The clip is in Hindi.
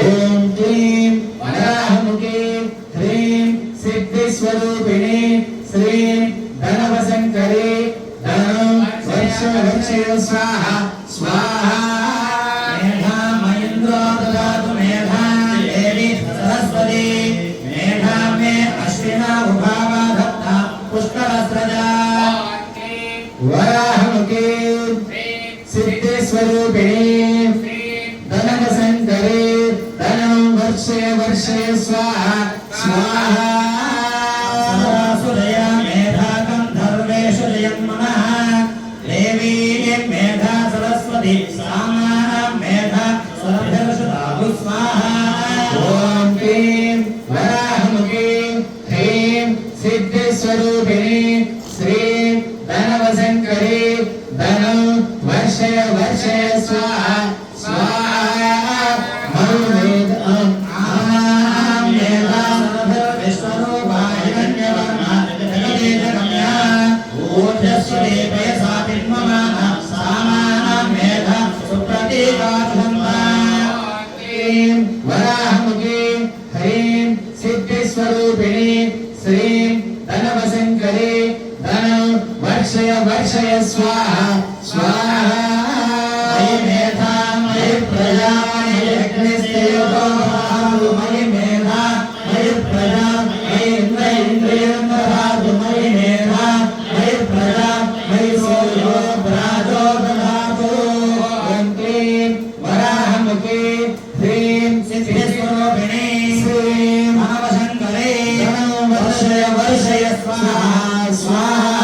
ॐ क्लीं वराहमुखे ह्रीं सिद्धिस्वरूपिणी श्रीं धनवसङ्करे धनं वर्षे वर्षे स्वाहा स्वाहा सिद्धिस्वरूपिणी धनवसङ्करे धनं वर्षे वर्षे स्वाहा। स्वाहा। मेधा गन्धर्वेषु जयं मनः। देवी मेधा सरस्वती सामा मेधा सरभर्षु दाहु स्वाहा। ॐ क्लीं वराहमुखे ह्रीं सिद्धिस्वरूपिणी श्रीं धनवसङ्करे धनं वर्षय वर्षय स्वाहा स्वाहा मरुमेध आं मेधा विश्वरूपाय कन्यवर्मा जगदेकगम्या ऊर्जस्वदेवय सा पिन्ममाना सामाना, मेधा सुप्रतीकाधन्ता क्लीं वराहमुखे, ह्रीं सिद्धिस्वरूपिणी श्रीं धनवसङ्करे धनं वर्षय वर्षय स्वाहा स्वाहा। मयि मेधा, मयि प्रजा, मयि अग्निस्तेजो भावो मयि मेधा, मयि प्रजा, मयि इन्द्र इन्द्रियं दधातु। मयि मेधा, मयि प्रजा, मयि सूर्यो भ्राजो दधातु। ॐ क्लीं वराहमुखे, ह्रीं सिद्धिस्वरूपिणी श्रीं महावशङ्करे वर्षय वर्षय स्वाहा स्वाहा।